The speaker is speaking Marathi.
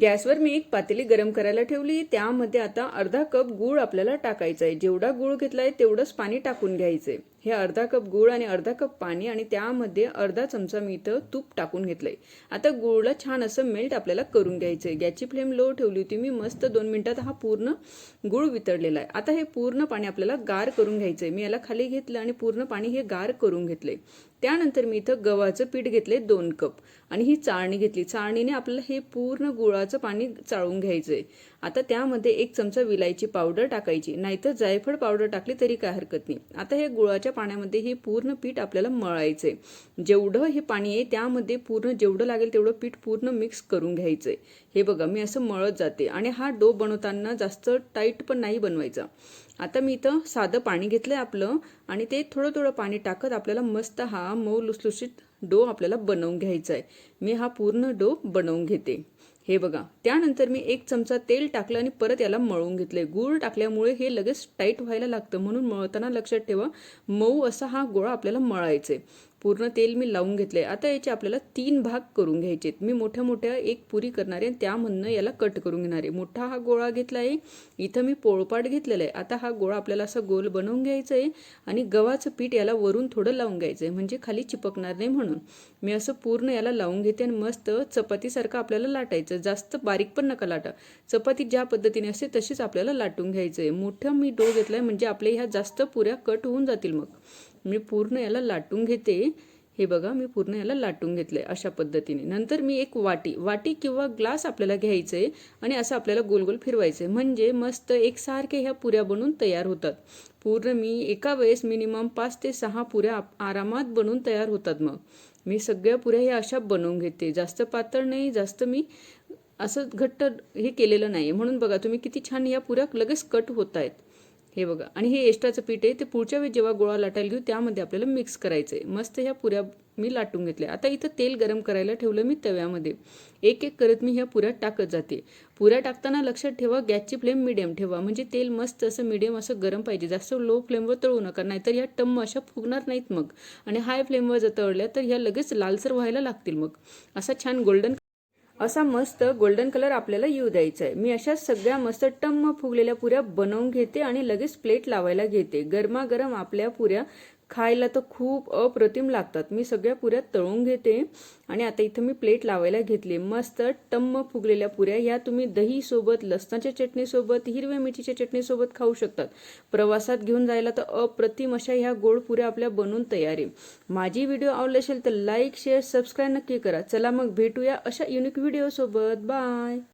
गॅसवर मी एक पातेली गरम करायला ठेवली. त्यामध्ये आता अर्धा कप गूळ आपल्याला टाकायचा आहे जेवढा गूळ घेतलाय तेवढंच पाणी टाकून घ्यायचंय. हे अर्धा कप गूळ आणि अर्धा कप पाणी आणि त्यामध्ये अर्धा चमचा मी इथं तूप टाकून घेतलंय. आता गुळला छान असं मेल्ट आपल्याला करून घ्यायचंय. गॅसची फ्लेम लो ठेवली होती मी मस्त दोन मिनिटात हा पूर्ण गुळ वितळलेला आहे. आता हे पूर्ण पाणी आपल्याला गार करून घ्यायचंय. मी याला खाली घेतलं आणि पूर्ण पाणी हे गार करून घेतलंय. त्यानंतर मी इथं गव्हाचं पीठ घेतले दोन कप आणि ही चाळणी घेतली. चाळणीने आपल्याला हे पूर्ण गुळाचं पाणी चाळून घ्यायचंय. आता त्यामध्ये एक चमचा विलायची पावडर टाकायची नाहीतर जायफळ पावडर टाकली तरी काय हरकत नाही. आता हे गुळाच्या पाण्यामध्ये हे पूर्ण पीठ आपल्याला मळायचंय. जेवढं हे पाणी आहे त्यामध्ये पूर्ण जेवढं लागेल तेवढं पीठ पूर्ण मिक्स करून घ्यायचंय. हे बघा मी असं मळत जाते आणि हा डो बनवताना जास्त टाईट पण नाही बनवायचा. आता मी इथं साधं पाणी घेतलंय आपलं आणि ते थोडं थोडं पाणी टाकत आपल्याला मस्त हा मऊ लुसलुशीत डो आपल्याला बनवून घ्यायचा आहे मी हा पूर्ण डो बनवून घेते. हे बघा त्यानंतर मी एक चमचा तेल टाकलं आणि परत याला मळून घेतलंय. गूळ टाकल्यामुळे हे लगेच टाईट व्हायला लागतं. म्हणून मळताना लक्षात ठेवा मऊ असा हा गोळा आपल्याला मळायचा पूर्ण तेल मी लावून घेतलंय. आता याचे आपल्याला तीन भाग करून घ्यायचे मी मोठ्या मोठ्या एक पुरी करणार आहे त्यामधनं याला कट करून घेणार आहे. मोठा हा गोळा घेतला आहे इथं मी पोळपाट घेतलेला आहे. आता हा गोळा आपल्याला असा गोल बनवून घ्यायचा आहे आणि गव्हाचं पीठ याला वरून थोडं लावून घ्यायचं आहे म्हणजे खाली चिपकणार नाही म्हणून. मी असं पूर्ण याला लावून घेते आणि मस्त चपातीसारखं आपल्याला लाटायचं. जास्त बारीक पण नका लाटा. चपाती ज्या पद्धतीने असते तशीच आपल्याला लाटून घ्यायचं आहे मोठं मी डो आहे म्हणजे आपल्या ह्या जास्त पुऱ्या कट होऊन जातील मग. मी पूर्ण याला लाटून घेते. हे बघा मी पूर्ण याला लाटून घेतलं आहे अशा पद्धतीने. नंतर मी एक वाटी वाटी किंवा ग्लास आपल्याला घ्यायचं आहे आणि असं आपल्याला गोल गोल फिरवायचं आहे म्हणजे मस्त एकसारखे ह्या पुऱ्या बनून तयार होतात. पूर्ण मी एका वेळेस मिनिमम पाच ते सहा पुऱ्या आरामात बनून तयार होतात मग. मी सगळ्या पुऱ्या ह्या अशा बनवून घेते. जास्त पातळ नाही जास्त मी असं घट्ट हे केलेलं नाही म्हणून बघा तुम्ही किती छान या पुऱ्या लगेच कट होत आहेत हे बघा. आणि हे एक्स्ट्राचं पीठ आहे ते पुढच्या वेळी जेव्हा गोळा लाटायला घेऊ त्यामध्ये आपल्याला मिक्स करायचं आहे मस्त ह्या पुऱ्या मी लाटून घेतल्या. आता इथं तेल गरम करायला ठेवलं मी तव्यामध्ये. एक एक करत मी ह्या पुऱ्या टाकत जाते. पुऱ्या टाकताना लक्षात ठेवा गॅसची फ्लेम मिडियम ठेवा. म्हणजे तेल मस्त असं मिडियम असं गरम पाहिजे. जास्त लो फ्लेमवर तळू नका. नाहीतर ह्या टम्म अशा फुगणार नाहीत मग. आणि हाय फ्लेमवर जर तळल्या तर ह्या लगेच लालसर व्हायला लागतील मग. असा छान गोल्डन असा मस्त गोल्डन कलर आपल्याला येऊ द्यायचा आहे मी अशा सगळ्या मस्त टम्म फुगलेल्या पुऱ्या बनवून घेते आणि लगेच प्लेट लावायला घेते. गरमागरम आपल्या पुऱ्या खायला तर खूप अप्रतिम लागतात. मी सगळ्या पुऱ्या तळून घेते आणि आता इथं मी प्लेट लावायला घेतली. मस्त टम्म फुगलेल्या पुऱ्या. ह्या तुम्ही दही सोबत लसणाच्या चटणीसोबत हिरव्या मिरचीच्या चटणीसोबत खाऊ शकतात. प्रवासात घेऊन जायला तर अप्रतिम अशा ह्या गोड पुऱ्या आपल्या बनवून तयार. आहे माझी व्हिडिओ आवडली असेल तर लाईक शेअर सबस्क्राईब नक्की करा. चला मग भेटूया अशा युनिक व्हिडिओसोबत बाय